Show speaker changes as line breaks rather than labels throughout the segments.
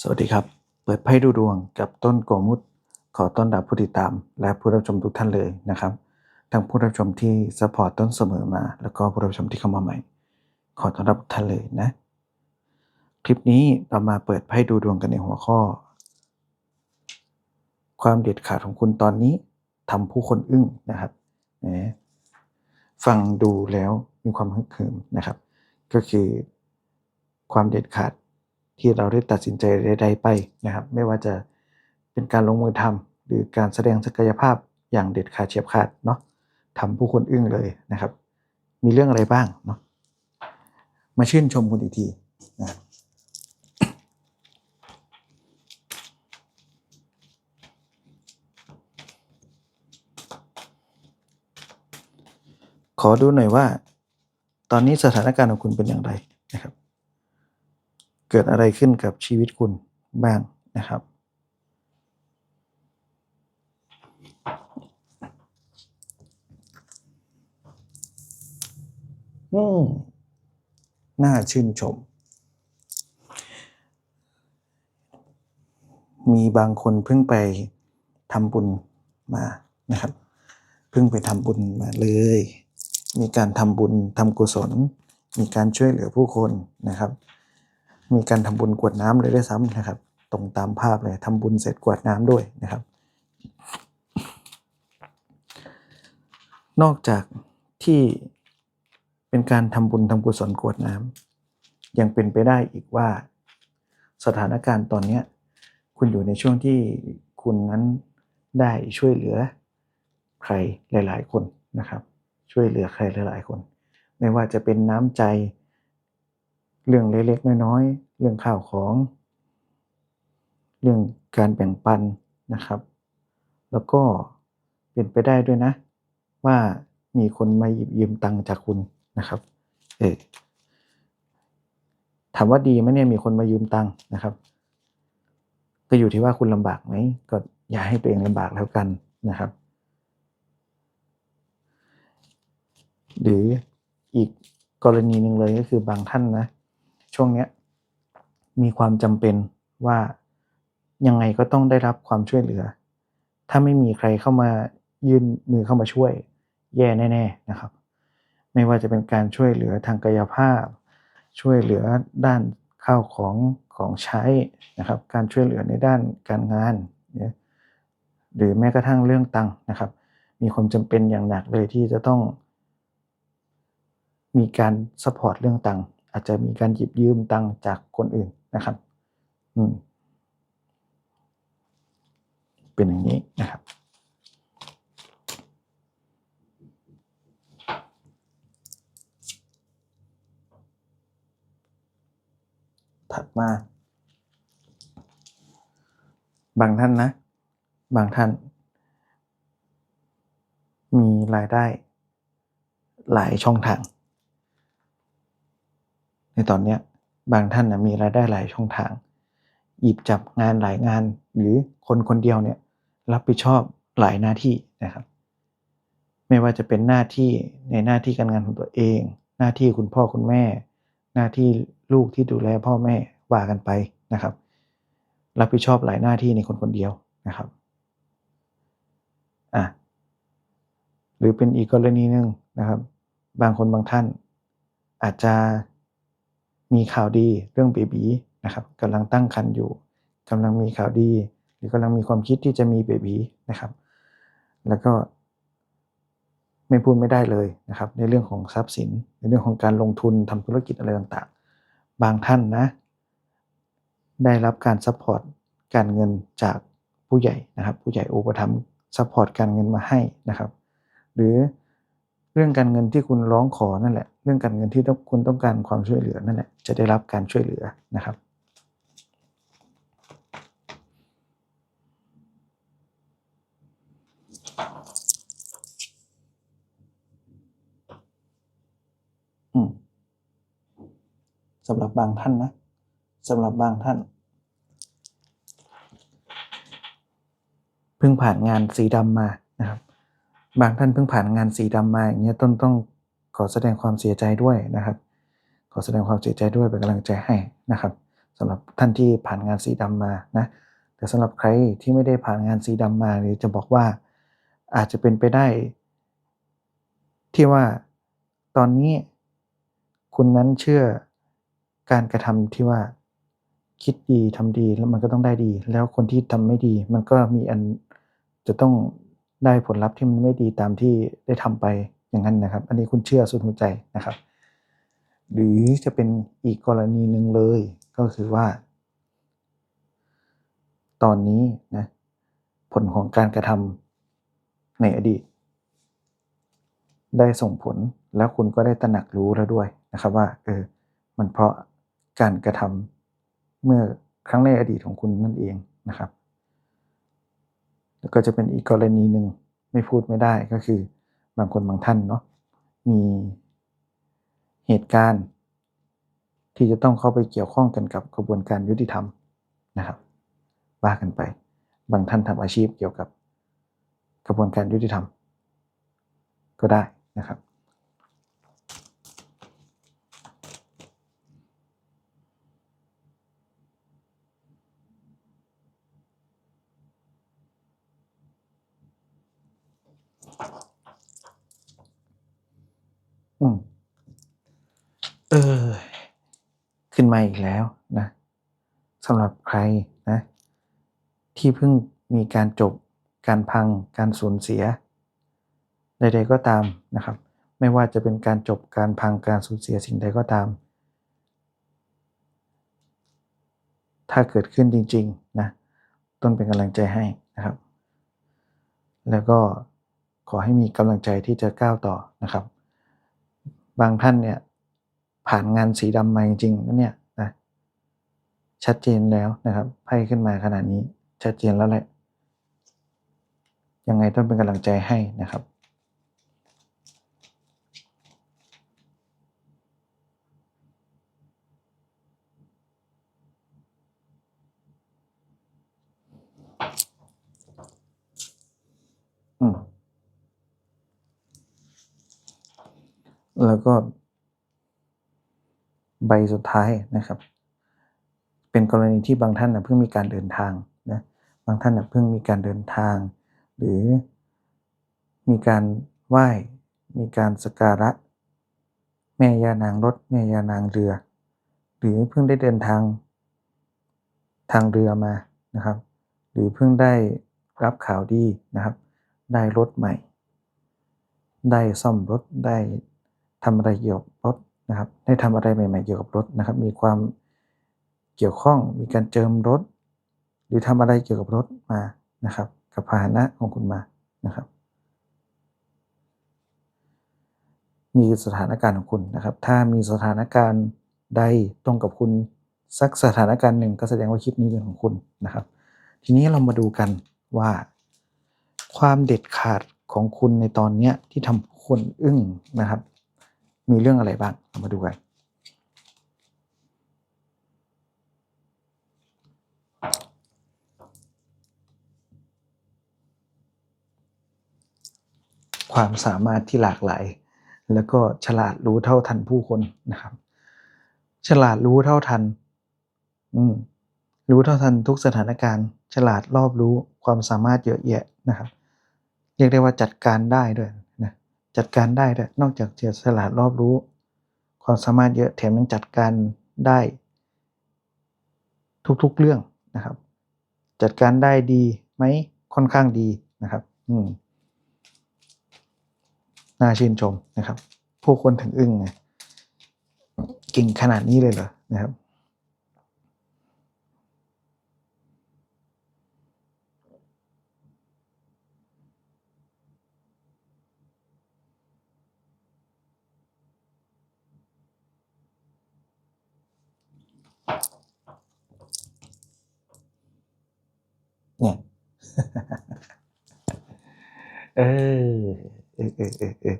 สวัสดีครับ เปิดไพ่ดูดวงกับต้นโกมุตขอต้อนรับผู้ติดตาม และผู้รับชมทุกท่านเลยนะครับ ทั้งผู้รับชมที่สปอร์ตต้นเสมอมา แล้วก็ผู้รับชมที่เข้ามาใหม่ ขอต้อนรับท่านเลยนะ คลิปนี้เรามาเปิดไพ่ดูดวงกันในหัวข้อ ความเด็ดขาดของคุณตอนนี้ทำผู้คนอึ้งนะครับนะฟังดูแล้วมีความฮึกเหิมนะครับ ก็คือความเด็ดขาด ที่เราได้ตัดสินใจใดๆไปนะครับ ไม่ว่าจะเป็นการลงมือทำหรือการแสดงศักยภาพอย่างเด็ดขาดเฉียบขาดเนาะทำผู้คนอึ้งเลยนะครับ มีเรื่องอะไรบ้างเนาะมาชื่นชมคุณอีกทีนะขอดูหน่อยว่า ตอนนี้สถานการณ์ของคุณเป็นอย่างไรนะครับ เกิดอะไรขึ้นกับชีวิตคุณบ้างนะครับ อืมน่าชื่นชม มีบางคนเพิ่งไปทำบุญมานะครับ เพิ่งไปทำบุญมาเลย มีการทำบุญทำกุศล มีการช่วยเหลือผู้คนนะครับ มีการทำบุญกวดน้ำเลยด้วยซ้ำนะครับ ตรงตามภาพเลยทำบุญเสร็จกวดน้ำด้วยนะครับ นอกจากที่เป็นการทำบุญทำกุศลกวดน้ำยังเป็นไปได้อีกว่า สถานการณ์ตอนเนี้ยคุณอยู่ในช่วงที่คุณนั้นได้ช่วยเหลือใครหลาย ๆ คนนะครับ ช่วยเหลือใครหลาย ๆ คน ไม่ว่าจะเป็นน้ำใจ เรื่องเล็กๆน้อยๆ เรื่องข้าวของ เรื่องการแบ่งปันนะครับ แล้วก็เป็นไปได้ด้วยนะ ว่ามีคนมาหยิบยืมตังค์จากคุณนะครับ เออถามว่าดีไหมเนี่ยมีคนมายืมตังค์นะครับ ก็อยู่ที่ว่าคุณลำบากไหมก็อย่าให้ตัวเองลำบากแล้วกันนะครับ หรืออีกกรณีหนึ่งเลยก็คือบางท่านนะ ช่วงเนี้ยมีความจำเป็นว่ายังไงก็ต้องได้รับความช่วยเหลือ ถ้าไม่มีใครเข้ามายื่นมือเข้ามาช่วยแย่แน่ ๆนะครับ ไม่ว่าจะเป็นการช่วยเหลือทางกายภาพ ช่วยเหลือด้านข้าวของของใช้นะครับ การช่วยเหลือในด้านการงาน หรือแม้กระทั่งเรื่องตังค์นะครับ มีความจำเป็นอย่างหนักเลยที่จะต้อง มีการสปอร์ตเรื่องตังค์ อาจจะมีการหยิบยืมตังจากคนอื่นนะครับ อืม เป็นอย่างนี้นะครับ ถัดมา บางท่านนะ บางท่าน มีรายได้หลายช่องทาง ในตอนนี้บางท่านนะมีรายได้หลายช่องทาง หยิบจับงานหลายงานหรือคนคนเดียวเนี่ยรับผิดชอบหลายหน้าที่นะครับ ไม่ว่าจะเป็นหน้าที่ในหน้าที่การงานของตัวเอง หน้าที่คุณพ่อคุณแม่ หน้าที่ลูกที่ดูแลพ่อแม่ว่ากันไปนะครับ รับผิดชอบหลายหน้าที่ในคนคนเดียวนะครับอะหรือเป็นอีกกรณีหนึ่งนะครับ บางคนบางท่านอาจจะ มีข่าวดีเรื่องเบบีนะครับกำลังตั้งครรภ์อยู่กำลังมีข่าวดี หรือกำลังมีความคิดที่จะมีเบบีนะครับ แล้วก็ไม่พูดไม่ได้เลยนะครับ ในเรื่องของทรัพย์สิน ในเรื่องของการลงทุนทำธุรกิจอะไรต่างๆ บางท่านนะ ได้รับการซัพพอร์ตการเงินจากผู้ใหญ่นะครับ ผู้ใหญ่อุปถัมภ์ซัพพอร์ตการเงินมาให้นะครับ หรือ เรื่องการเงินที่คุณร้องขอนั่นแหละ เรื่องการเงินที่คุณต้องการความช่วยเหลือนั่นแหละจะได้รับการช่วยเหลือนะครับ สำหรับบางท่านนะสำหรับบางท่านเพิ่งผ่านงานสีดำมานะครับ บางท่านเพิ่งผ่านงานสีดำมาอย่างเงี้ยต้นต้องขอแสดงความเสียใจด้วยนะครับ ขอแสดงความเสียใจด้วยเป็นกำลังใจให้นะครับสำหรับท่านที่ผ่านงานสีดำมานะแต่สำหรับใครที่ไม่ได้ผ่านงานสีดำมาหรือจะบอกว่าอาจจะเป็นไปได้ ที่ว่าตอนนี้คุณนั้นเชื่อการกระทำที่ว่าคิดดีทำดีแล้วมันก็ต้องได้ดี แล้วคนที่ทำไม่ดี มันก็มีอันจะต้อง ได้ผลลัพธ์ที่มันไม่ดีตามที่ได้ทำไปอย่างนั้นนะครับ อันนี้คุณเชื่อสุดหัวใจนะครับ หรือจะเป็นอีกกรณีหนึ่งเลย ก็คือว่า ตอนนี้นะผลของการกระทำในอดีต ได้ส่งผลแล้วคุณก็ได้ตระหนักรู้แล้วด้วยนะครับว่า เออ มันเพราะการกระทำเมื่อครั้งในอดีตของคุณนั่นเองนะครับ แล้วก็จะเป็นอีกกรณีหนึ่งไม่พูดไม่ได้ก็คือบางคนบางท่านเนาะมีเหตุการณ์ ที่จะต้องเข้าไปเกี่ยวข้องกันกับกระบวนการยุติธรรมนะครับว่ากันไป บางท่านทำอาชีพเกี่ยวกับกระบวนการยุติธรรม ก็ได้นะครับ อืม เออ ขึ้นมาอีกแล้วนะสำหรับใครนะ ที่เพิ่งมีการจบ การพัง การสูญเสีย ใด ๆ ก็ตามนะครับ ไม่ว่าจะเป็นการจบการพังการสูญเสียสิ่งใดก็ตาม ถ้าเกิดขึ้นจริง ๆ นะต้นเป็นกำลังใจให้นะครับ แล้วก็ขอให้มีกำลังใจที่จะก้าวต่อนะครับ บางท่านเนี่ย ผ่านงานสีดำมาจริงๆนะเนี่ยนะชัดเจนแล้วนะครับไพ่ขึ้นมาขนาดนี้ชัดเจนแล้วแหละยังไงต้องเป็นกำลังใจให้นะครับ อืม แล้วก็ ใบ สุดท้ายนะครับ เป็นกรณีที่บางท่านนะเพิ่งมีการเดินทางนะบางท่านนะเพิ่งมีการเดินทาง หรือมีการไหว้ มีการสการะ แม่ยานางรถ แม่ยานางเรือ หรือเพิ่งได้เดินทางทางเรือมานะครับ หรือเพิ่งได้รับข่าวดีนะครับ ได้รถใหม่ ได้ซ่อมรถได้ทำอะไรเกี่ยวกับรถ นะครับได้ทำอะไรใหม่ ๆ เกี่ยวกับรถนะครับ มีความเกี่ยวข้องมีการเจิมรถ หรือทำอะไรเกี่ยวกับรถมานะครับ กับพาหนะของคุณมานะครับนี่คือสถานการณ์ของคุณนะครับ ถ้ามีสถานการณ์ใดตรงกับคุณสักสถานการณ์หนึ่งก็แสดงว่าคลิปนี้เป็นของคุณนะครับ ทีนี้เรามาดูกันว่า ความเด็ดขาดของคุณในตอนเนี้ยที่ทำคนอึ้งนะครับ มีเรื่องอะไรบ้างเรามาดูกันความสามารถที่หลากหลาย แล้วก็ฉลาดรู้เท่าทันผู้คนนะครับ ฉลาดรู้เท่าทัน อืมรู้เท่าทันทุกสถานการณ์ ฉลาดรอบรู้ความสามารถเยอะแยะนะครับ เรียกได้ว่าจัดการได้ด้วย จัดการได้ด้วยนอกจากจะฉลาดรอบรู้ ความสามารถเยอะแถมยังจัดการได้ ทุกๆเรื่องนะครับ จัดการได้ดีไหมค่อนข้างดีนะครับ อืมน่าชื่นชมนะครับ ผู้คนถึงอึ้งไงเก่งขนาดนี้เลยเหรอนะครับ เนี่ยเออเออเออเออ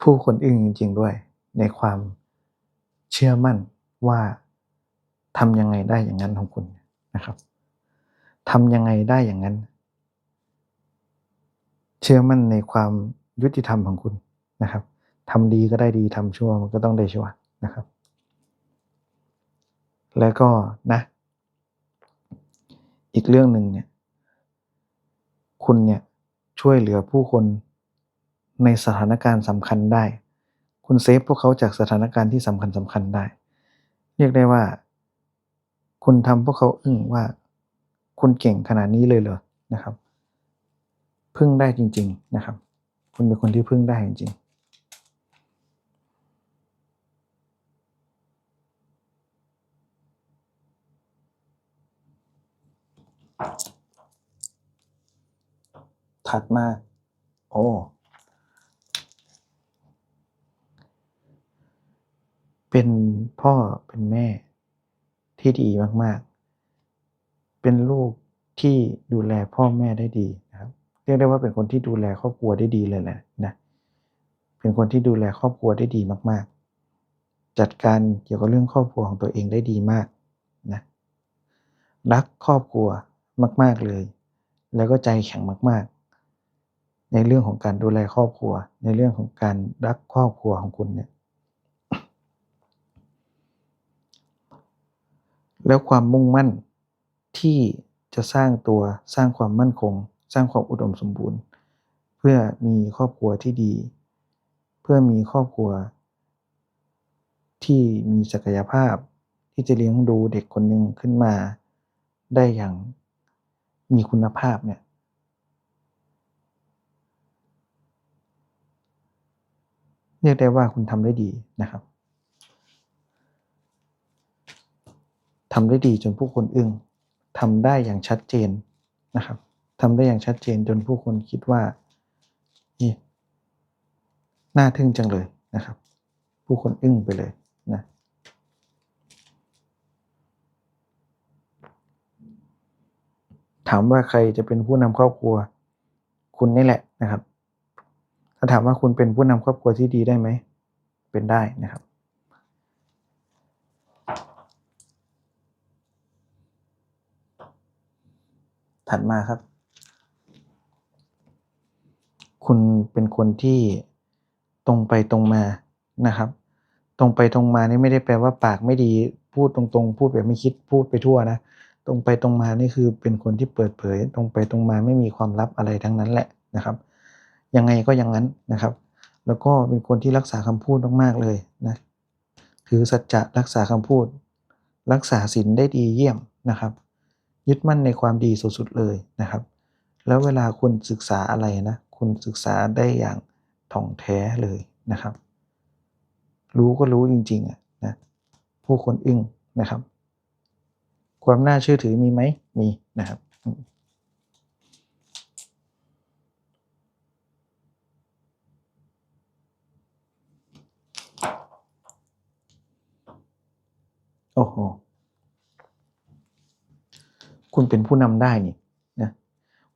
ผู้คนอึ้งจริง ๆ ด้วย ในความเชื่อมั่นว่าทำยังไงได้อย่างนั้นของคุณนะครับทำยังไงได้อย่างนั้น เชื่อมั่นในความยุติธรรมของคุณนะครับทำดีก็ได้ดีทำชั่วมันก็ต้องได้ชั่วนะครับ แล้วก็นะ อีกเรื่องหนึ่งเนี่ย คุณเนี่ยช่วยเหลือผู้คนในสถานการณ์สำคัญได้ คุณเซฟพวกเขาจากสถานการณ์ที่สำคัญสำคัญได้ เรียกได้ว่า คุณทำพวกเขาอึ้งว่า คุณเก่งขนาดนี้เลยเหรอนะครับ พึ่งได้จริง ๆ นะครับ คุณเป็นคนที่พึ่งได้จริงๆ ถัดมา โอ้เป็นพ่อเป็นแม่ที่ดีมาก ๆ เป็นลูกที่ดูแลพ่อแม่ได้ดีนะครับ เรียกได้ว่าเป็นคนที่ดูแลครอบครัวได้ดีเลยแหละนะ เป็นคนที่ดูแลครอบครัวได้ดีมาก ๆ จัดการเกี่ยวกับเรื่องครอบครัวของตัวเองได้ดีมากนะ รักครอบครัวมาก ๆ เลย แล้วก็ใจแข็งมาก ๆ ในเรื่องของการดูแลครอบครัว ในเรื่องของการรักครอบครัวของคุณเนี่ยแล้วความมุ่งมั่นที่จะสร้างตัวสร้างความมั่นคง สร้างความอุดมสมบูรณ์ เพื่อมีครอบครัวที่ดี เพื่อมีครอบครัว ที่มีศักยภาพที่จะเลี้ยงดูเด็กคนหนึ่งขึ้นมา ได้อย่างมีคุณภาพเนี่ย เรียกได้ว่าคุณทำได้ดีนะครับทำได้ดีจนผู้คนอึ้งทำได้อย่างชัดเจนนะครับทำได้อย่างชัดเจนจนผู้คนคิดว่าเอ๊ะน่าทึ่งจังเลยนะครับ ผู้คนอึ้งไปเลยนะถามว่าใครจะเป็นผู้นำครอบครัว คุณนี่แหละนะครับ ถ้าถามว่าคุณเป็นผู้นำครอบครัวที่ดีได้ไหม เป็นได้นะครับ ถัดมาครับ คุณเป็นคนที่ตรงไปตรงมานะครับ ตรงไปตรงมานี่ไม่ได้แปลว่าปากไม่ดีพูดตรงๆ พูดแบบไม่คิดพูดไปทั่วนะตรงไปตรงมานี่คือเป็นคนที่เปิดเผย ตรงไปตรงมาไม่มีความลับอะไรทั้งนั้นแหละนะครับ ยังไงก็อย่างนั้นนะครับ แล้วก็เป็นคนที่รักษาคำพูดมากๆเลยนะถือสัจจะรักษาคำพูด รักษาศีลได้ดีเยี่ยมนะครับ ยึดมั่นในความดีสุดๆเลยนะครับ แล้วเวลาคุณศึกษาอะไรนะคุณศึกษาได้อย่างถ่องแท้เลยนะครับ รู้ก็รู้จริงๆอะนะผู้คนอึ้งนะครับ ความน่าเชื่อถือมีไหมมีนะครับ อืม โอ้โฮคุณเป็นผู้นำได้นี่นะ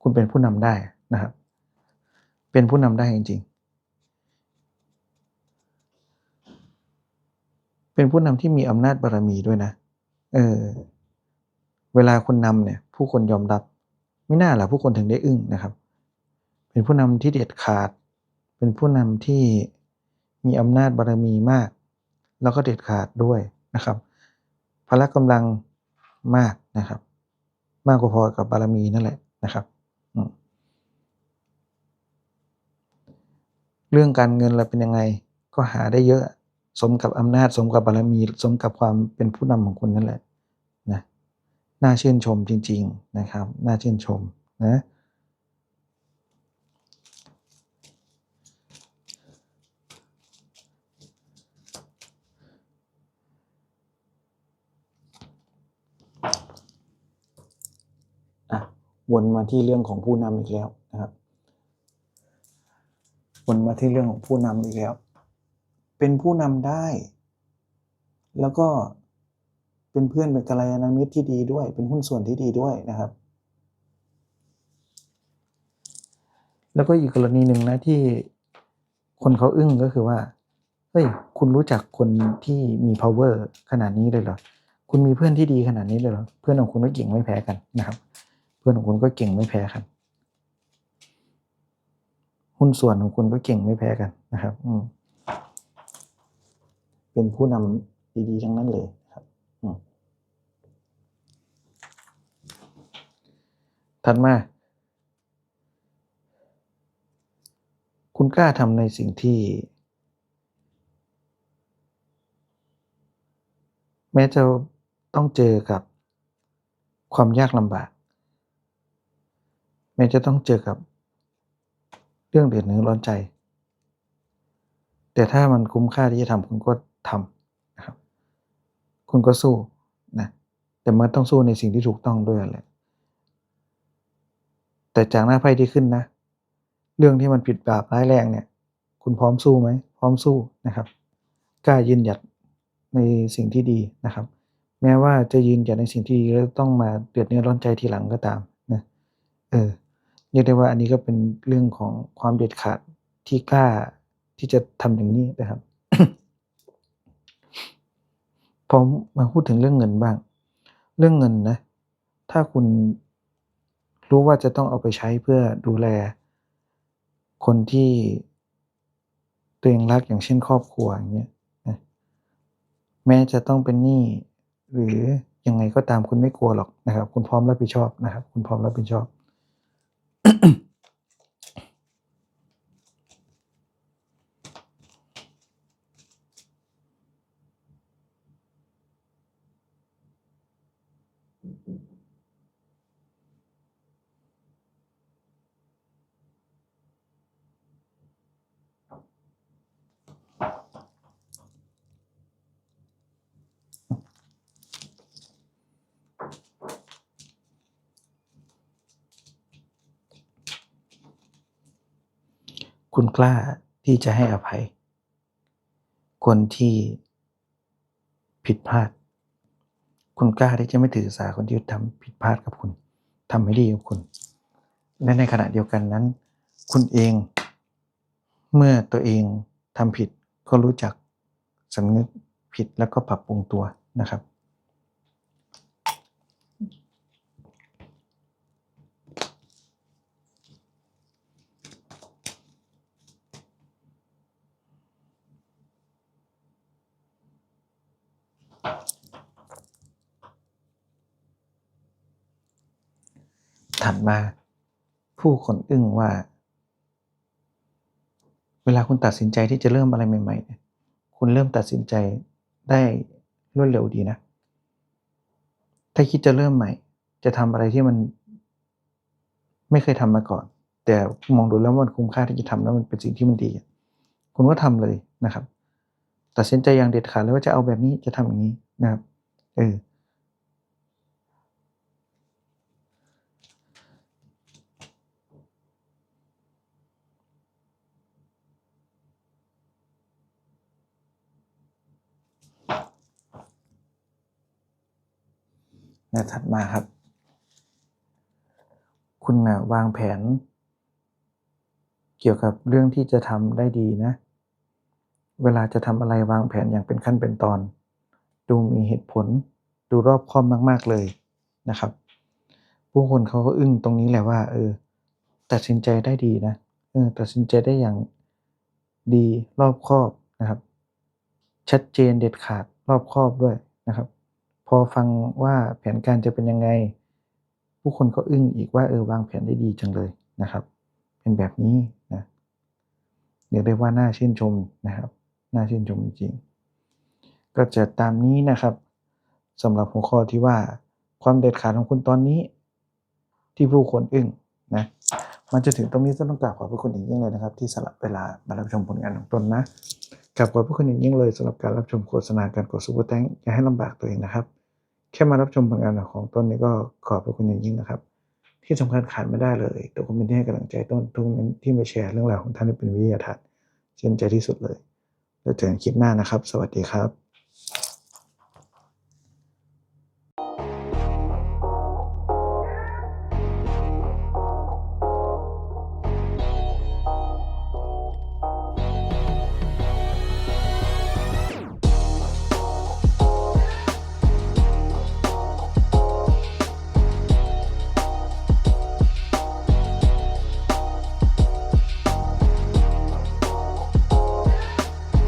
คุณเป็นผู้นำได้นะครับ เป็นผู้นำได้จริง ๆ เป็นผู้นำที่มีอำนาจบารมีด้วยนะ เออ เวลาคุณนำเนี่ย ผู้คนยอมรับ ไมิน่าล่ะผู้คนถึงได้อึ้งนะครับ เป็นผู้นำที่เด็ดขาด เป็นผู้นำที่มีอำนาจบารมีมาก แล้วก็เด็ดขาดด้วยนะครับ ละกำลังมากนะครับ มากกว่าพอกับบารมีนั่นแหละนะครับอืเรื่องการเงินล่ะเป็นยังไงก็หาได้เยอะ สมกับอำนาจ สมกับบารมี สมกับความเป็นผู้นำของคุณนั่นแหละนะน่าชื่นชมจริง ๆนะครับ น่าชื่นชมนะ วนมาที่เรื่องของผู้นำอีกแล้วนะครับวนมาที่เรื่องของผู้นำอีกแล้ว เป็นผู้นำได้ แล้วก็เป็นเพื่อนเป็นกัลยาณมิตรที่ดีด้วย เป็นหุ้นส่วนที่ดีด้วยนะครับ แล้วก็อีกกรณีหนึ่งนะที่คนเขาอึ้งก็คือว่าเฮ้ยคุณรู้จักคนที่มีเพาว์เวอร์ขนาดนี้เลยเหรอ คุณมีเพื่อนที่ดีขนาดนี้เลยเหรอ เพื่อนของคุณก็เก่งไม่แพ้กันนะครับ เพื่อนของคุณก็เก่งไม่แพ้กัน หุ้นส่วนของคุณก็เก่งไม่แพ้กันนะครับ อืเป็นผู้นำดีๆทั้งนั้นเลยครับถัดมา คุณกล้าทำในสิ่งที่ แม้จะต้องเจอกับความยากลำบาก แม้จะต้องเจอกับ เรื่องเดือดเนื้อร้อนใจ แต่ถ้ามันคุ้มค่าที่จะทำคุณก็ทำนะครับ คุณก็สู้นะแต่มันต้องสู้ในสิ่งที่ถูกต้องด้วยแหละแต่จากหน้าไพ่ที่ขึ้นนะ เรื่องที่มันผิดบาปร้ายแรงเนี่ย คุณพร้อมสู้ไหมพร้อมสู้นะครับกล้ายืนหยัดในสิ่งที่ดีนะครับ แม้ว่าจะยืนหยัดในสิ่งที่ดีแล้วต้องมาเดือดเนื้อร้อนใจทีหลังก็ตามนะเออ เรียกได้ว่าอันนี้ก็เป็นเรื่องของความเด็ดขาดที่กล้าที่จะทำอย่างนี้นะครับพอมาพูดถึงเรื่องเงินบ้าง เรื่องเงินนะ ถ้าคุณรู้ว่าจะต้องเอาไปใช้เพื่อดูแล คนที่ตัวเองรักอย่างเช่นครอบครัวอย่างเงี้ยนะแม้จะต้องเป็นหนี้หรือยังไงก็ตามคุณไม่กลัวหรอกนะครับ คุณพร้อมรับผิดชอบนะครับ คุณพร้อมรับผิดชอบ ……コク！ คุณกล้าที่จะให้อภัย คนที่ผิดพลาด คุณกล้าที่จะไม่ถือสาคนที่ทำผิดพลาดกับคุณทำไม่ดีกับคุณ และในขณะเดียวกันนั้น คุณเองเมื่อตัวเองทำผิดก็รู้จักสำนึกผิดแล้วก็ปรับปรุงตัวนะครับ ถัดมา ผู้คนอึ้งว่า เวลาคุณตัดสินใจที่จะเริ่มอะไรใหม่ๆเนี่ยคุณเริ่มตัดสินใจได้รวดเร็วดีนะ ถ้าคิดจะเริ่มใหม่ จะทำอะไรที่มัน ไม่เคยทำมาก่อน แต่มองดูแล้วมันคุ้มค่าที่จะทำแล้วมันเป็นสิ่งที่มันดี คุณก็ทำเลยนะครับ ตัดสินใจอย่างเด็ดขาดเลยว่าจะเอาแบบนี้จะทำอย่างนี้นะครับเออ และถัดมาครับ คุณนะวางแผน เกี่ยวกับเรื่องที่จะทำได้ดีนะ เวลาจะทำอะไรวางแผนอย่างเป็นขั้นเป็นตอน ดูมีเหตุผล ดูรอบคอบมาก ๆเลยนะครับ ผู้คนเขาก็อึ้งตรงนี้แหละว่า เออ ตัดสินใจได้ดีนะเออตัดสินใจได้อย่างดีรอบคอบนะครับ ชัดเจนเด็ดขาดรอบคอบด้วยนะครับ อฟังว่าแผนการจะเป็นยังไง ผู้คนก็อึ้งอีกว่าเออวางแผนได้ดีจังเลยนะครับ เป็นแบบนี้นะเรียกได้ว่าน่าชื่นชมนะครับ น่าชื่นชมจริงก็จะตามนี้นะครับสำหรับหัวข้อที่ว่าความเด็ดขาดของคุณตอนนี้ ที่ผู้คนอึ้งนะมันจะถึงตรงนี้ต้องกราบขอบพระคุณอย่างยิ่งเลยนะครับ ที่สละเวลามารับชมผลงานของตนนะกราบขอบพระคุณอย่างยิ่งเลยสำหรับการรับชมโฆษณาการกดซุปเปอร์แตงอย่าให้ลำบากตัวเองนะครับ แค่มารับชมผลงานของต้นนี้ก็ขอบพระคุณอย่างยิ่งนะครับ ที่สำคัญขาดไม่ได้เลยตัวคอมเมนต์ที่ให้กำลังใจต้นทุกคอมเมนที่มาแชร์เรื่องราวของท่านที่เป็นวิทยาทานเช่นใจที่สุดเลย แล้วเจอกันคลิปหน้านะครับ สวัสดีครับ